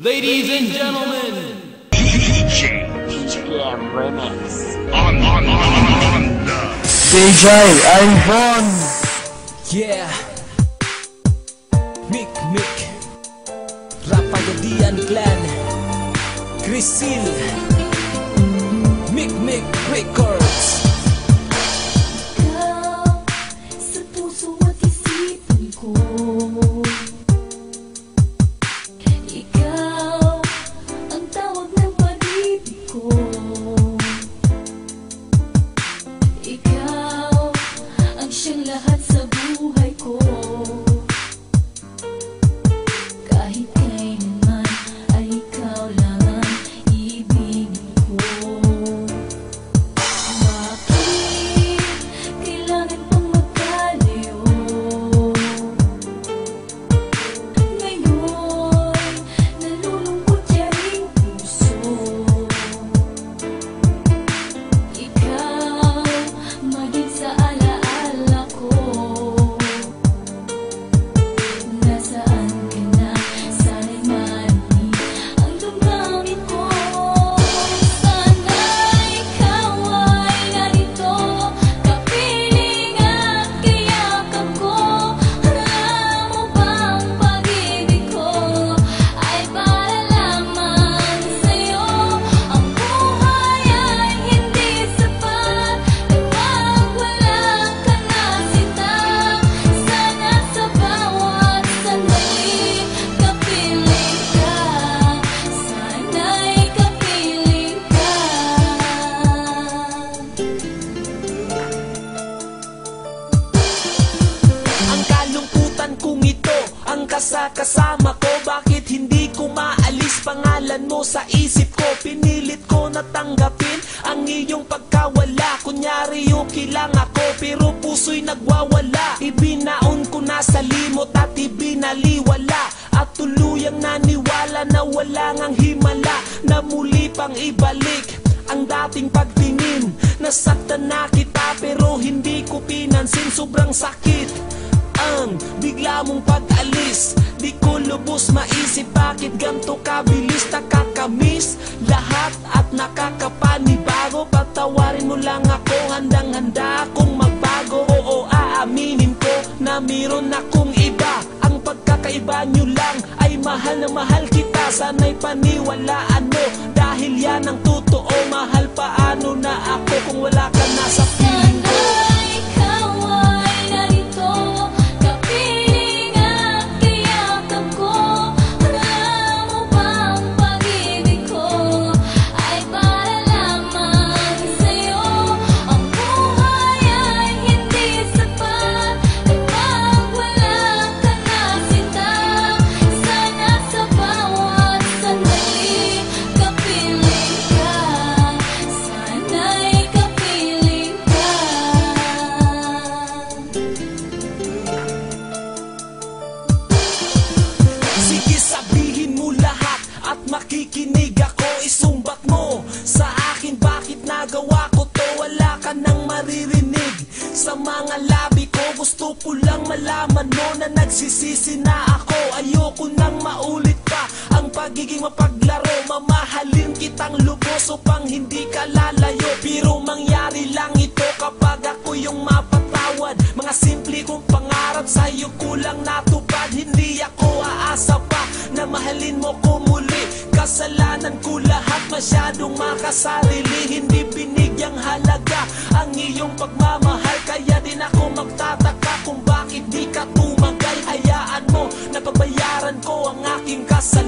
Ladies and gentlemen, DJ HPM Remix. on on on on the DJ Ivan Yeah. Mick Mick. Rapagadian Clan. Crisil lahat sa buhay ko Ang kasakasama ko? Bakit hindi ko maalis? Pangalan mo sa isip ko? Pinilit ko na tanggapin Ang iyong pagkawala. Kunyari okay lang ako Pero puso'y nagwawala. Ibinaon ko na sa limot At ibinaliwala. At tuluyang naniwala Na wala ngang himala. Na muli pang ibalik ang dating pagtingin. Nasaktan na kita pero hindi ko pinansin. Sobrang sakit ang bigla mong ko lubos maisip bakit ganto kabilis Nakakamiss lahat at nakakapanibago. Patawarin mo lang ako handang-handa akong magbago Oo aaminin ko na meron akong iba. Ang pagkakaiba nyo lang ay mahal na mahal kita. Sana'y paniwalaan mo dahil yan ang totoo. Mahal paano na ako kung wala ka na sa piling Wala ka nang maririnig. Sa mga labi ko Gusto ko lang malaman mo na nagsisisi na ako. Ayoko nang maulit pa ang pagiging mapaglaro. Mamahalin kitang lubos upang hindi ka lalayo. Pero mangyari lang ito kapag ako yung mapatawad. Mga simple kong pangarap sa'yo kulang natupad. Hindi ako aasa pa na mahalin mo ko muli. Kasalanan ko lahat masyadong makasarili. Hindi ang iyong pagmamahal Kaya din ako magtataka kung bakit di ka tumagal. Hayaan mo na pagbayaran ko ang aking kasalanan